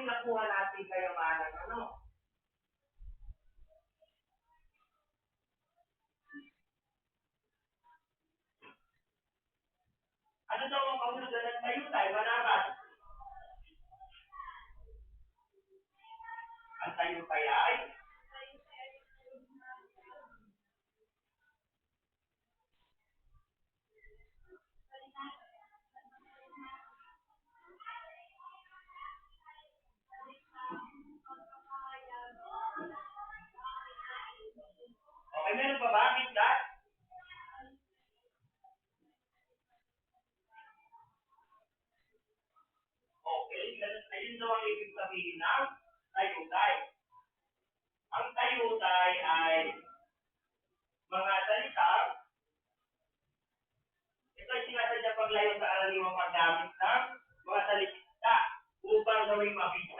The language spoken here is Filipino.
yung nakuha natin kayamanan, ang tayo kaya ay Okay, meron pa ba? Daw ang ibig sabihin ng tayutay. Ang tayutay ay mga salita ito ay sinasadya paglayo sa araliwang paggamit ng mga salita upang gawing mabisa,